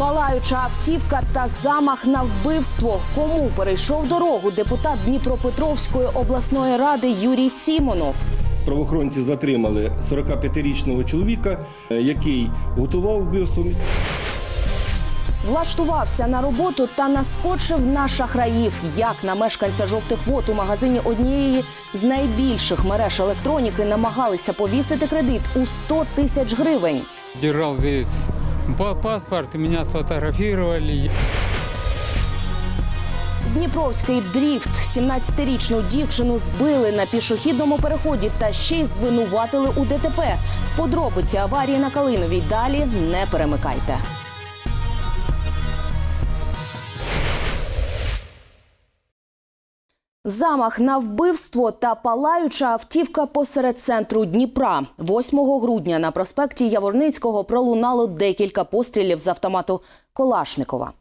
Палаюча автівка та замах на вбивство. Кому перейшов дорогу депутат Дніпропетровської обласної ради Юрій Сімонов. Правоохоронці затримали 45-річного чоловіка, е, який готував вбивство. Влаштувався на роботу та наскочив на шахраїв, як на мешканця жовтих вод у магазині однієї з найбільших мереж електроніки намагалися повісити кредит у 100 тисяч гривень. держал здесь па- паспорт, меня сфотографировали. Дніпровський дріфт 17-річну дівчину збили на пішохідному переході та ще й звинуватили у ДТП. Подробиці аварії на Калиновій далі не перемикайте. Замах на вбивство та палаюча автівка посеред центру Дніпра. 8 грудня на проспекті Яворницького пролунало декілька пострілів з автомату Калашникова.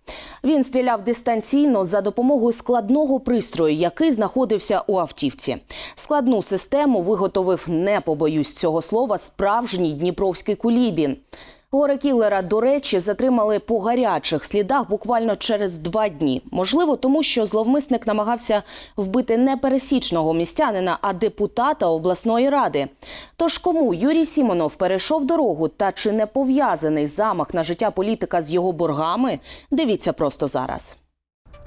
Він стріляв дистанційно за допомогою складного пристрою, який знаходився у автівці. Складну систему виготовив, не побоюсь цього слова, справжній дніпровський кулібін. Горе кілера, до речі, затримали по гарячих слідах буквально через два дні. Можливо, тому що зловмисник намагався вбити не пересічного містянина, а депутата обласної ради. Тож кому Юрій Сімонов перейшов дорогу та чи не пов'язаний замах на життя політика з його боргами? Дивіться просто зараз.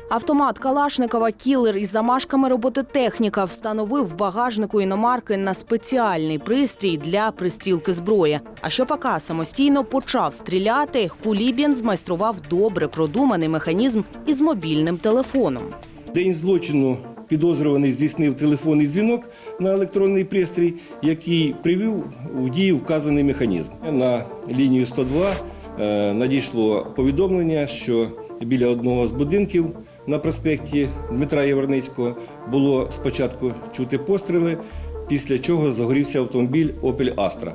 Автомат Калашникова кілер із замашками робототехніка встановив в багажнику іномарки на спеціальний пристрій для пристрілки зброї. А що поки самостійно почав стріляти, Кулібін змайстрував добре продуманий механізм із мобільним телефоном. День злочину підозрюваний здійснив телефонний дзвінок на електронний пристрій, який привів у дію вказаний механізм. На лінію 102 е, надійшло повідомлення, що біля одного з будинків на проспекті Дмитра Яворницького було спочатку чути постріли, після чого загорівся автомобіль Opel Astra.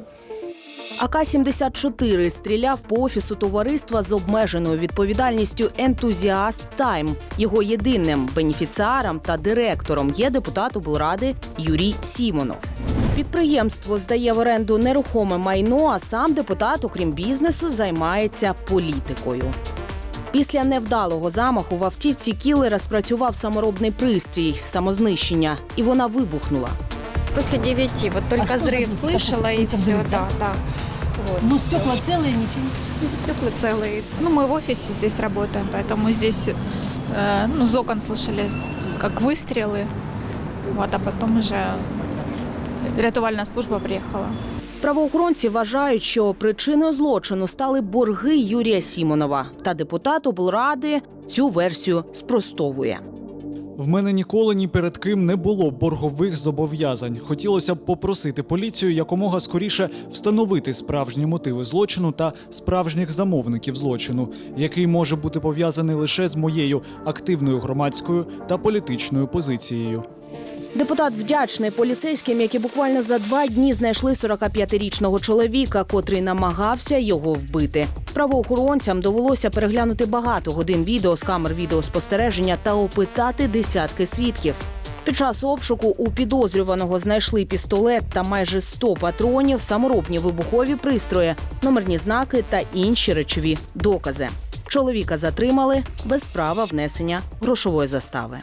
АК-74 стріляв по офісу товариства з обмеженою відповідальністю Ентузіаст Тайм. Його єдиним бенефіціаром та директором є депутат облради Юрій Сімонов. Підприємство здає в оренду нерухоме майно, а сам депутат, окрім бізнесу, займається політикою. Після невдалого замаху в автівці кілера спрацював саморобний пристрій самознищення, і вона вибухнула. После девяти. Вот только А что взрыв за- слышала и только все, взрыв, да, да. Вот. Ну, стекла целые, ничего. Стекла целые. Ну, мы в офисе здесь работаем, поэтому здесь, э, ну, из окон слышали с- как выстрелы. Вот, а потом уже рятувальная служба приехала. Правоохоронці вважають, що причиною злочину стали борги Юрія Сімонова. Та депутат облради цю версію спростовує. В мене ніколи ні перед ким не було боргових зобов'язань. Хотілося б попросити поліцію якомога скоріше встановити справжні мотиви злочину та справжніх замовників злочину, який може бути пов'язаний лише з моєю активною громадською та політичною позицією. Депутат вдячний поліцейським, які буквально за два дні знайшли 45-річного чоловіка, котрий намагався його вбити. Правоохоронцям довелося переглянути багато годин відео з камер відеоспостереження та опитати десятки свідків. Під час обшуку у підозрюваного знайшли пістолет та майже 100 патронів, саморобні вибухові пристрої, номерні знаки та інші речові докази. Чоловіка затримали без права внесення грошової застави.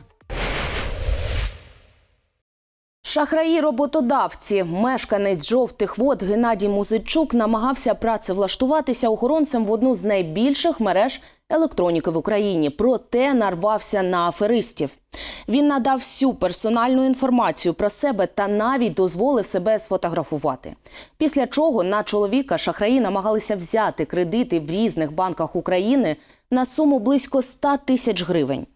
Шахраї роботодавці, мешканець жовтих вод Геннадій Музичук намагався працевлаштуватися охоронцем в одну з найбільших мереж електроніки в Україні. Проте нарвався на аферистів. Він надав всю персональну інформацію про себе та навіть дозволив себе сфотографувати. Після чого на чоловіка шахраї намагалися взяти кредити в різних банках України на суму близько 100 тисяч гривень.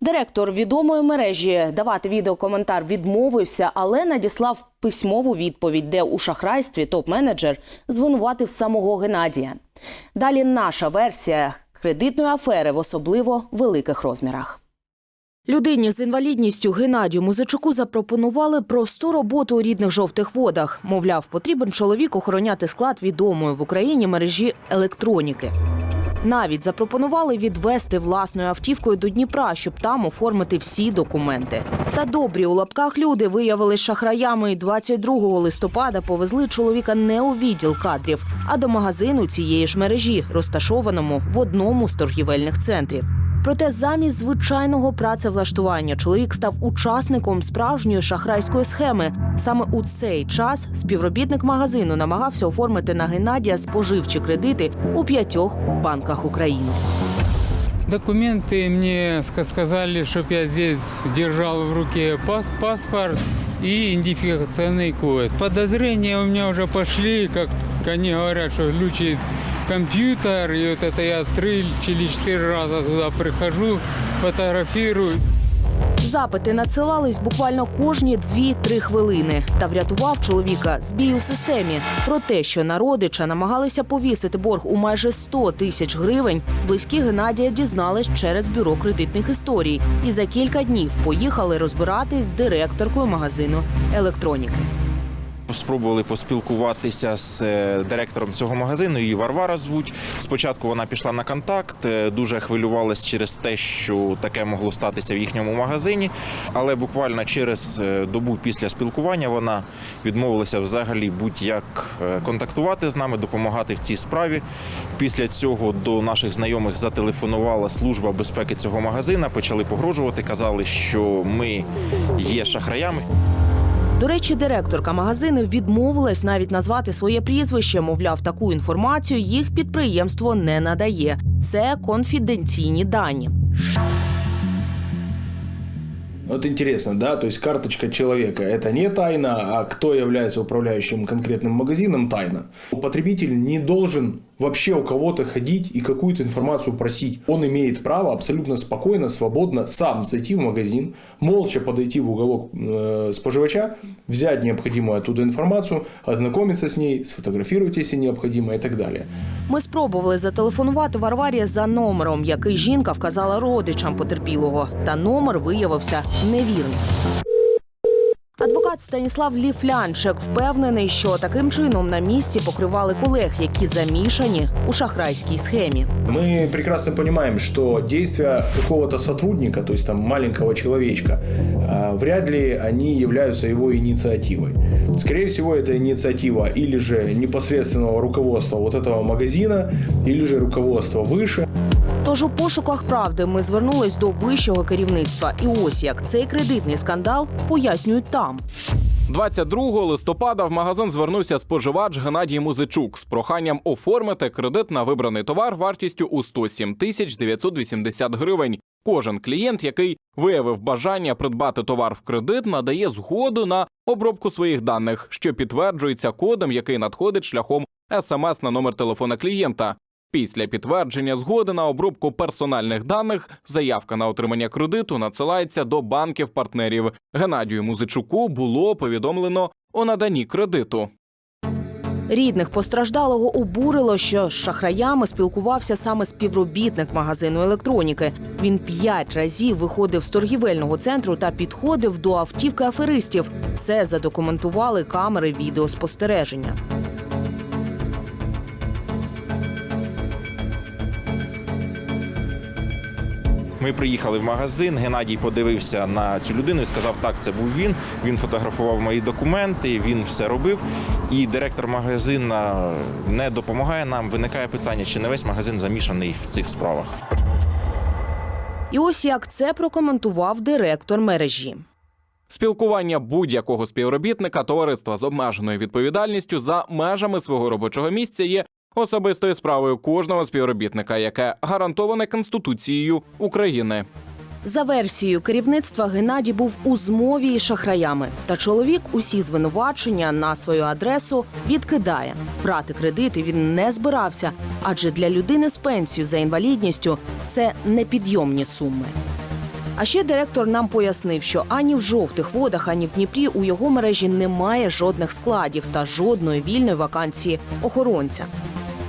Директор відомої мережі давати відеокоментар відмовився, але надіслав письмову відповідь, де у шахрайстві топ-менеджер звинуватив самого Геннадія. Далі наша версія кредитної афери в особливо великих розмірах. Людині з інвалідністю Геннадію Музичуку запропонували просту роботу у рідних жовтих водах. Мовляв, потрібен чоловік охороняти склад відомої в Україні мережі електроніки. Навіть запропонували відвести власною автівкою до Дніпра, щоб там оформити всі документи. Та добрі у лапках люди виявили шахраями і 22 листопада повезли чоловіка не у відділ кадрів, а до магазину цієї ж мережі, розташованому в одному з торгівельних центрів. Проте замість звичайного працевлаштування чоловік став учасником справжньої шахрайської схеми. Саме у цей час співробітник магазину намагався оформити на Геннадія споживчі кредити у п'ятьох банках України. Документы мне ска- сказали, чтобы я здесь держал в руке пас- паспорт и идентификационный код. Подозрения у меня уже пошли, как они говорят, что глючит компьютер, и вот это я три или четыре раза туда прихожу, фотографирую. Запити надсилались буквально кожні 2-3 хвилини. Та врятував чоловіка збій у системі. Про те, що на родича намагалися повісити борг у майже 100 тисяч гривень, близькі Геннадія дізнались через бюро кредитних історій і за кілька днів поїхали розбиратись з директоркою магазину електроніки. Спробували поспілкуватися з е, директором цього магазину. Її Варвара звуть. Спочатку вона пішла на контакт, е, дуже хвилювалась через те, що таке могло статися в їхньому магазині. Але буквально через е, добу після спілкування вона відмовилася взагалі будь-як контактувати з нами, допомагати в цій справі. Після цього до наших знайомих зателефонувала служба безпеки цього магазина, почали погрожувати, казали, що ми є шахраями. До речі, директорка магазину відмовилась навіть назвати своє прізвище. Мовляв, таку інформацію їх підприємство не надає. Це конфіденційні дані. Вот интересно, да, то есть карточка человека – это не тайна, а кто является управляющим конкретным магазином – тайна. Потребитель не должен вообще у кого-то ходить и какую-то информацию просить. Он имеет право абсолютно спокойно, свободно сам зайти в магазин, молча подойти в уголок э, споживача, взять необходимую оттуда информацию, ознакомиться с ней, сфотографировать, если необходимо и так далее. Ми спробували зателефонувати Варварі за номером, який жінка вказала родичам потерпілого, та номер виявився невірним. Адвокат Станіслав Ліфлянчик впевнений, що таким чином на місці покривали колег, які замішані у шахрайській схемі. Мы прекрасно понимаем, что действия какого-то сотрудника, то есть там маленького человечка, э, вряд ли они являются его инициативой. Скорее всего, это инициатива или же непосредственного руководства вот этого магазина, или же руководства выше. Тож у пошуках правди ми звернулись до вищого керівництва, і ось як цей кредитний скандал пояснюють там. 22 листопада в магазин звернувся споживач Геннадій Музичук з проханням оформити кредит на вибраний товар вартістю у 107 тисяч 980 гривень. Кожен клієнт, який виявив бажання придбати товар в кредит, надає згоду на обробку своїх даних, що підтверджується кодом, який надходить шляхом смс на номер телефона клієнта. Після підтвердження згоди на обробку персональних даних заявка на отримання кредиту надсилається до банків-партнерів. Геннадію Музичуку було повідомлено о наданні кредиту. Рідних постраждалого обурило, що з шахраями спілкувався саме співробітник магазину електроніки. Він п'ять разів виходив з торгівельного центру та підходив до автівки аферистів. Це задокументували камери відеоспостереження. Ми приїхали в магазин. Геннадій подивився на цю людину і сказав: так, це був він. Він фотографував мої документи, він все робив. І директор магазину не допомагає нам. Виникає питання, чи не весь магазин замішаний в цих справах. І ось як це прокоментував директор мережі. Спілкування будь-якого співробітника товариства з обмеженою відповідальністю за межами свого робочого місця є особистою справою кожного співробітника, яке гарантоване Конституцією України. За версією керівництва Геннадій був у змові із шахраями. Та чоловік усі звинувачення на свою адресу відкидає. Брати кредити він не збирався, адже для людини з пенсією за інвалідністю це непідйомні суми. А ще директор нам пояснив, що ані в жовтих водах, ані в Дніпрі у його мережі немає жодних складів та жодної вільної вакансії охоронця.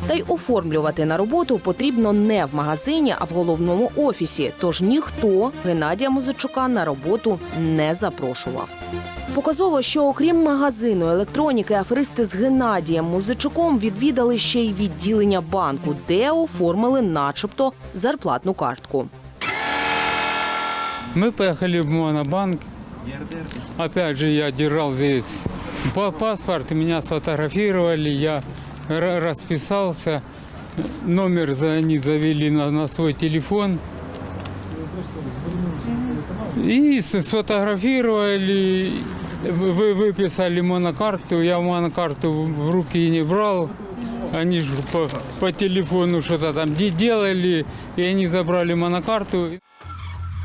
Та й оформлювати на роботу потрібно не в магазині, а в головному офісі. Тож ніхто Геннадія Музичука на роботу не запрошував. Показово, що окрім магазину електроніки, аферисти з Геннадієм Музичуком відвідали ще й відділення банку, де оформили, начебто, зарплатну картку. Мы поехали в Монобанк. Опять же, я держал здесь па- паспорт, меня сфотографировали, я ра- расписался. Номер за, они завели на, на свой телефон. И сфотографировали, вы выписали монокарту, я монокарту в руки не брал. Они же по, по телефону что-то там де- делали, и они забрали монокарту.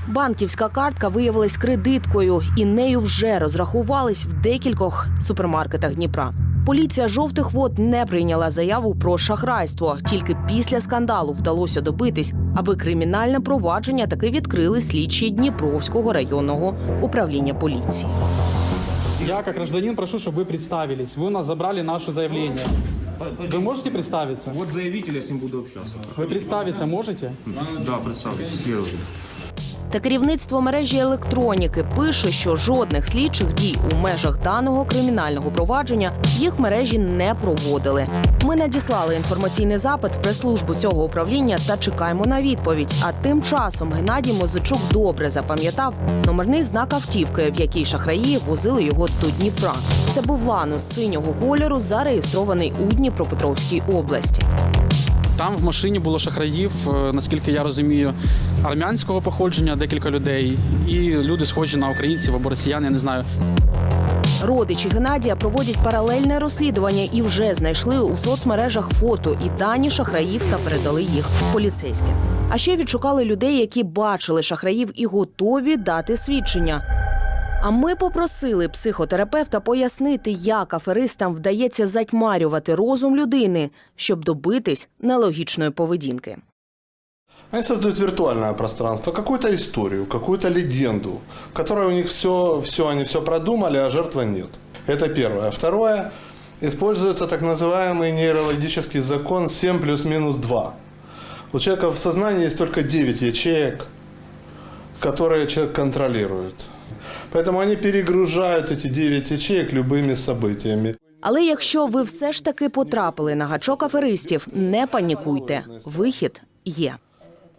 Банківська картка виявилась кредиткою, і нею вже розрахувались в декількох супермаркетах Дніпра. Поліція жовтих вод не прийняла заяву про шахрайство. Тільки після скандалу вдалося добитись, аби кримінальне провадження таки відкрили слідчі Дніпровського районного управління поліції. Я, как гражданин, прошу, чтобы вы представились. Вы у нас забрали наше заявление. Вы можете представиться? Вот заявитель, я с ним буду общаться. Вы представиться можете? Да, представьтесь, следователь. Та керівництво мережі електроніки пише, що жодних слідчих дій у межах даного кримінального провадження їх мережі не проводили. Ми надіслали інформаційний запит в прес-службу цього управління та чекаємо на відповідь. А тим часом Геннадій Мозичук добре запам'ятав номерний знак автівки, в якій шахраї возили його до Дніпра. Це був ланус синього кольору, зареєстрований у Дніпропетровській області. Там в машині було шахраїв, е, наскільки я розумію, армянського походження, декілька людей, і люди схожі на українців або росіян, я не знаю. Родичі Геннадія проводять паралельне розслідування і вже знайшли у соцмережах фото і дані шахраїв та передали їх поліцейським. А ще відшукали людей, які бачили шахраїв і готові дати свідчення. А ми попросили психотерапевта пояснити, як аферистам вдається затьмарювати розум людини, щоб добитись нелогічної поведінки. Они создают виртуальное пространство, какую-то историю, какую-то легенду, в которой у них все, все, они все продумали, а жертвы нет. Это первое. Второе, используется так называемый нейрологический закон 7 плюс-минус 2. У человека в сознании есть только 9 ячеек, которые человек контролирует. Поэтому они перегружают эти 9 ячеек любыми событиями. Але якщо ви все ж таки потрапили на гачок аферистів, не панікуйте. Вихід є.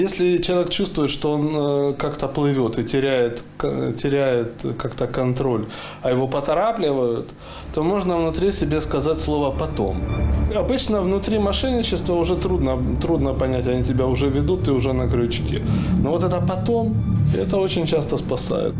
Если человек чувствует, что он э, как-то плывет и теряет, к- теряет как-то контроль, а его поторапливают, то можно внутри себе сказать слово «потом». И обычно внутри мошенничества уже трудно, трудно понять, они тебя уже ведут, ты уже на крючке. Но вот это «потом» это очень часто спасает.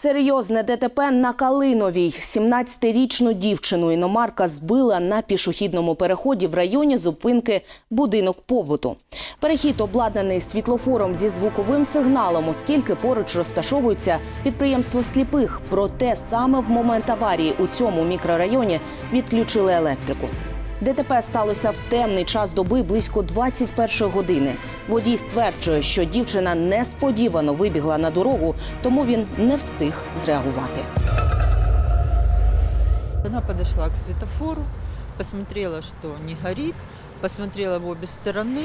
Серйозне ДТП на Калиновій. 17-річну дівчину іномарка збила на пішохідному переході в районі зупинки будинок побуту. Перехід обладнаний світлофором зі звуковим сигналом, оскільки поруч розташовується підприємство сліпих. Проте саме в момент аварії у цьому мікрорайоні відключили електрику. ДТП сталося в темний час доби близько 21 години. Водій стверджує, що дівчина несподівано вибігла на дорогу, тому він не встиг зреагувати. Она подошла к светофору, посмотрела, что не горит, посмотрела в обе стороны,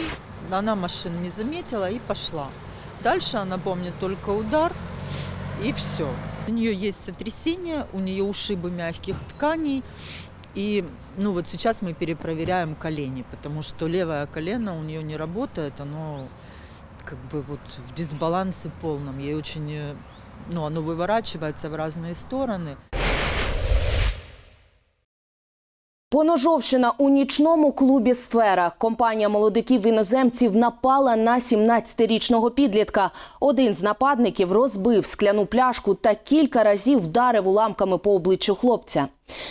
она машин не заметила и пошла. Дальше она помнит только удар и все. У нее есть сотрясение, у нее ушибы мягких тканей. И ну вот сейчас мы перепроверяем колени, потому что левое колено у нее не работает, оно как бы вот в дисбалансе полном. Ей очень, э, ну оно выворачивается в разные стороны. Поножовщина у нічному клубі Сфера. Компанія молодиків іноземців напала на 17-річного підлітка. Один з нападників розбив скляну пляшку та кілька разів вдарив уламками по обличчю хлопця.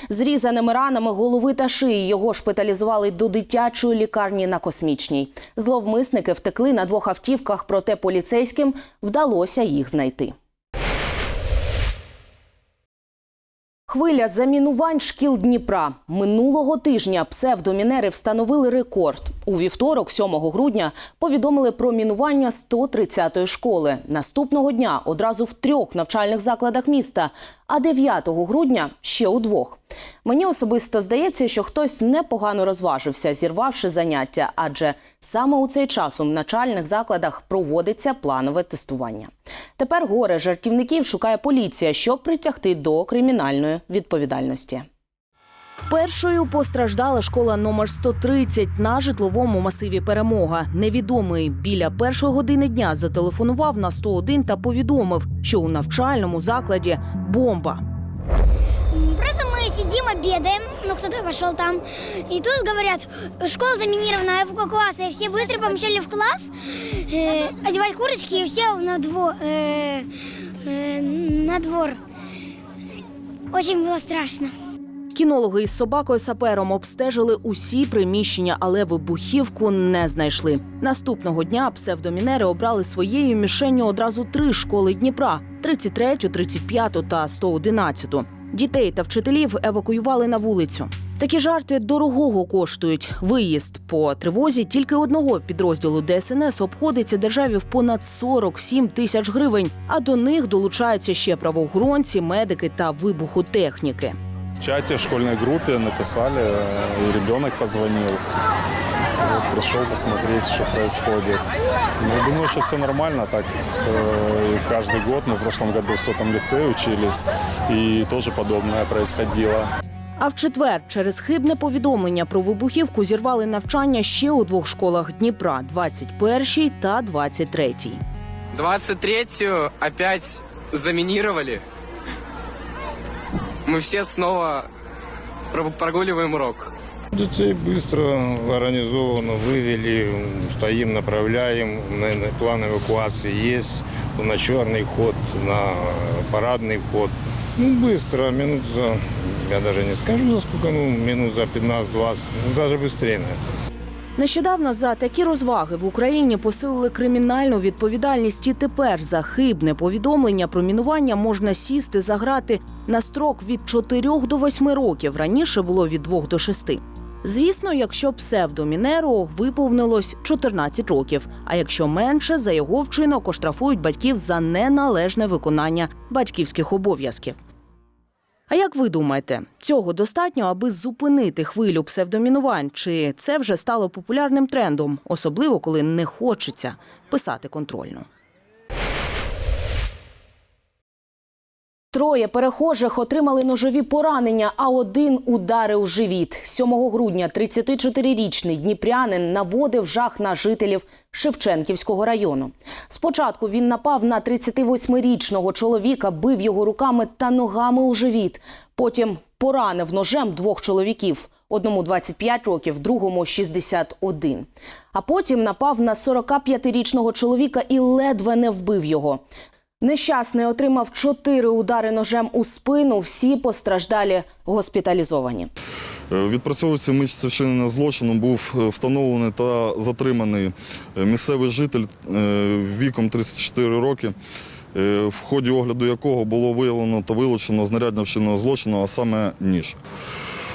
Зрізаними ранами голови та шиї його шпиталізували до дитячої лікарні на космічній. Зловмисники втекли на двох автівках, проте поліцейським вдалося їх знайти. Хвиля замінувань шкіл Дніпра. Минулого тижня псевдомінери встановили рекорд. У вівторок, 7 грудня, повідомили про мінування 130-ї школи. Наступного дня одразу в трьох навчальних закладах міста, а 9 грудня ще у двох. Мені особисто здається, що хтось непогано розважився, зірвавши заняття, адже саме у цей час у навчальних закладах проводиться планове тестування. Тепер горе жартівників шукає поліція, щоб притягти до кримінальної відповідальності. Першою постраждала школа номер 130 на житловому масиві Перемога. Невідомий біля першої години дня зателефонував на 101 та повідомив, що у навчальному закладі бомба Просто мы сидим, обедаем, ну кто-то пошел там, и тут говорят, школа заминирована, эвакуация, все быстро помчали в класс, э, одевать курточки и все на двор, э, э, на двор. Очень было страшно. Кінологи із собакою сапером обстежили усі приміщення, але вибухівку не знайшли. Наступного дня псевдомінери обрали своєю мішенню одразу три школи Дніпра: 33, 35 та 111. Дітей та вчителів евакуювали на вулицю. Такі жарти дорогого коштують. Виїзд по тривозі тільки одного підрозділу ДСНС обходиться державі в понад 47 тисяч гривень. А до них долучаються ще правоохоронці, медики та вибухотехніки. В чате в школьной группе написали, ребенок позвонил. Вот, пришел посмотреть, что происходит. Ну, думаю, что все нормально. Так э, и каждый год мы в прошлом году в сотом лицее учились, и тоже подобное происходило. А в четвер через хибне повідомлення про вибухівку зірвали навчання ще у двох школах Дніпра 21 та 23. 23-ю опять заминировали. Мы все снова про- прогуливаем урок. Детей быстро организованно вывели, стоим, направляем. План эвакуации есть на черный ход, на парадный вход. Ну, быстро, минут за, я даже не скажу за сколько, ну, минут за 15-20, ну, даже быстрее, наверное. Нещодавно за такі розваги в Україні посилили кримінальну відповідальність. І тепер за хибне повідомлення про мінування можна сісти за грати на строк від 4 до 8 років. Раніше було від 2 до 6. Звісно, якщо псевдомінеру виповнилось 14 років. А якщо менше, за його вчинок оштрафують батьків за неналежне виконання батьківських обов'язків. А як ви думаєте, цього достатньо, аби зупинити хвилю псевдомінувань? Чи це вже стало популярним трендом, особливо коли не хочеться писати контрольну? Троє перехожих отримали ножові поранення, а один удари у живіт. 7 грудня 34-річний дніпрянин наводив жах на жителів Шевченківського району. Спочатку він напав на 38-річного чоловіка, бив його руками та ногами у живіт. Потім поранив ножем двох чоловіків. Одному 25 років, другому 61. А потім напав на 45-річного чоловіка і ледве не вбив його. Нещасний отримав чотири удари ножем у спину. Всі постраждалі госпіталізовані. Е, Відпрацьовується місце вчинення злочину був е, встановлений та затриманий е, місцевий житель віком 34 роки, в ході огляду якого було виявлено та вилучено знаряддя вчиненого злочину, а саме ніж.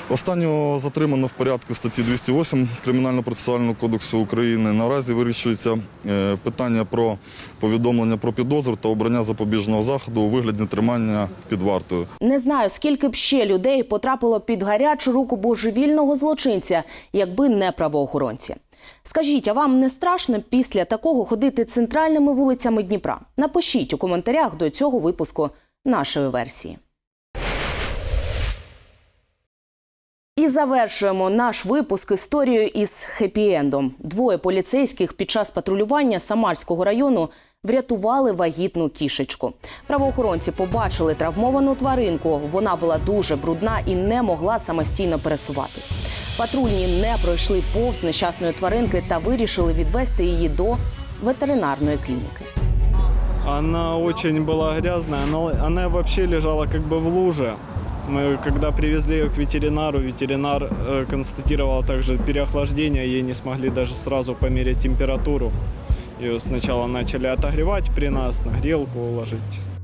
Останнього затримано в порядку статті 208 Кримінально-процесуального кодексу України. Наразі вирішується е, питання про повідомлення про підозру та обрання запобіжного заходу у вигляді тримання під вартою. Не знаю, скільки б ще людей потрапило під гарячу руку божевільного злочинця, якби не правоохоронці. Скажіть, а вам не страшно після такого ходити центральними вулицями Дніпра? Напишіть у коментарях до цього випуску нашої версії. І завершуємо наш випуск історією із хеппі-ендом. Двоє поліцейських під час патрулювання Самарського району врятували вагітну кішечку. Правоохоронці побачили травмовану тваринку. Вона була дуже брудна і не могла самостійно пересуватись. Патрульні не пройшли повз нещасної тваринки та вирішили відвести її до ветеринарної клініки. Она очень была грязная, она, она вообще лежала бы в луже. Мы когда привезли ее к ветеринару, ветеринар э, констатировал также переохлаждение, ей не смогли даже сразу померить температуру. Ее сначала начали отогревать при нас, на грелку уложить.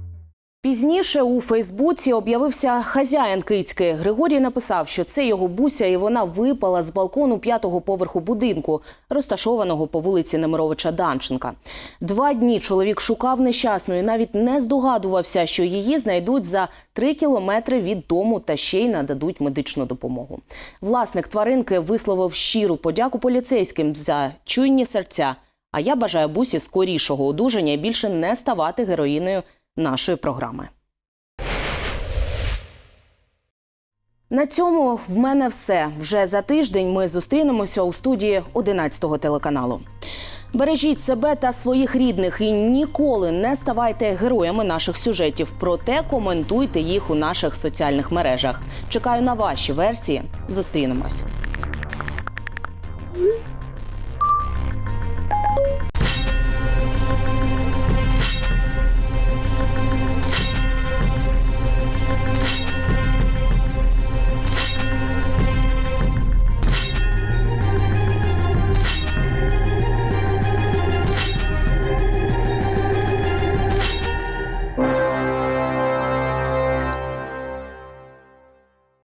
Пізніше у Фейсбуці об'явився хазяїн Кицьки. Григорій написав, що це його буся, і вона випала з балкону п'ятого поверху будинку, розташованого по вулиці Немировича Данченка. Два дні чоловік шукав нещасну і навіть не здогадувався, що її знайдуть за три кілометри від дому та ще й нададуть медичну допомогу. Власник тваринки висловив щиру подяку поліцейським за чуйні серця. А я бажаю бусі скорішого одужання і більше не ставати героїною нашої програми. На цьому в мене все. Вже за тиждень ми зустрінемося у студії 11 телеканалу. Бережіть себе та своїх рідних і ніколи не ставайте героями наших сюжетів. Проте коментуйте їх у наших соціальних мережах. Чекаю на ваші версії. Зустрінемось.